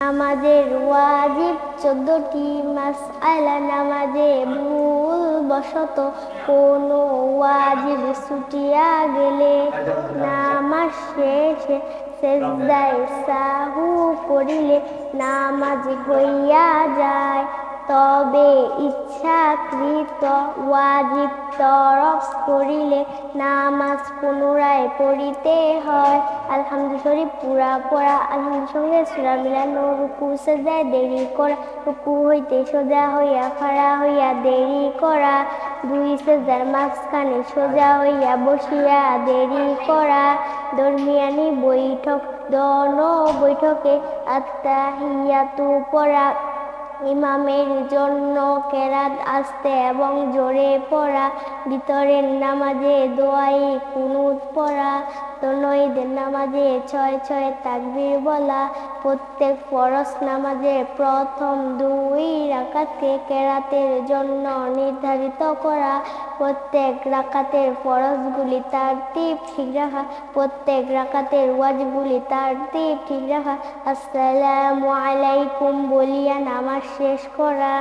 নামাজের ওয়াজিব চোদ্দটি মাস আলা নামাজে ভুল বশত কোনো ওয়াজিব ছুটিয়া গেলে নামাজ শেষে সেজদায় সাহু করিলে নামাজ হইয়া যায়। তবে ইচ্ছাকৃত ওয়াজিব তরফ করিলে নামাজ পুনরায় পড়িতে হয়। আলহামদু শরীফ পুরা পড়া। আলহামদু সঙ্গে সুরা মিলানো রুকু সেজায় দেরি করা। রুকু হইতে সোজা হইয়া খাড়া হইয়া, দেরি করা। দুই সেজার মাঝখানে সোজা হইয়া, বসিয়া, দেরি করা। দরমিয়ানি বৈঠক, দন বৈঠকে আত্মাহিয়াতু পড়া। ইমামের জন্য কেরাত আসতে এবং জোরে পড়া ভিতরের নামাজে দোয়াই কুনুত পড়া তনঈদের নামাজে ছয় ছয় তাকবীর বলা, প্রত্যেক ফরজ নামাজে প্রথম দুই রাকাতকে কেরাতের জন্য নির্ধারিত করা, প্রত্যেক রাকাতের ফরজগুলি তার টিপ ঠিক রাখা, প্রত্যেক রাকাতের ওয়াজগুলি তার টিপ ঠিক রাখা। আসসালামু আলাইকুম, বলিয়া নামাজ শেষ করা।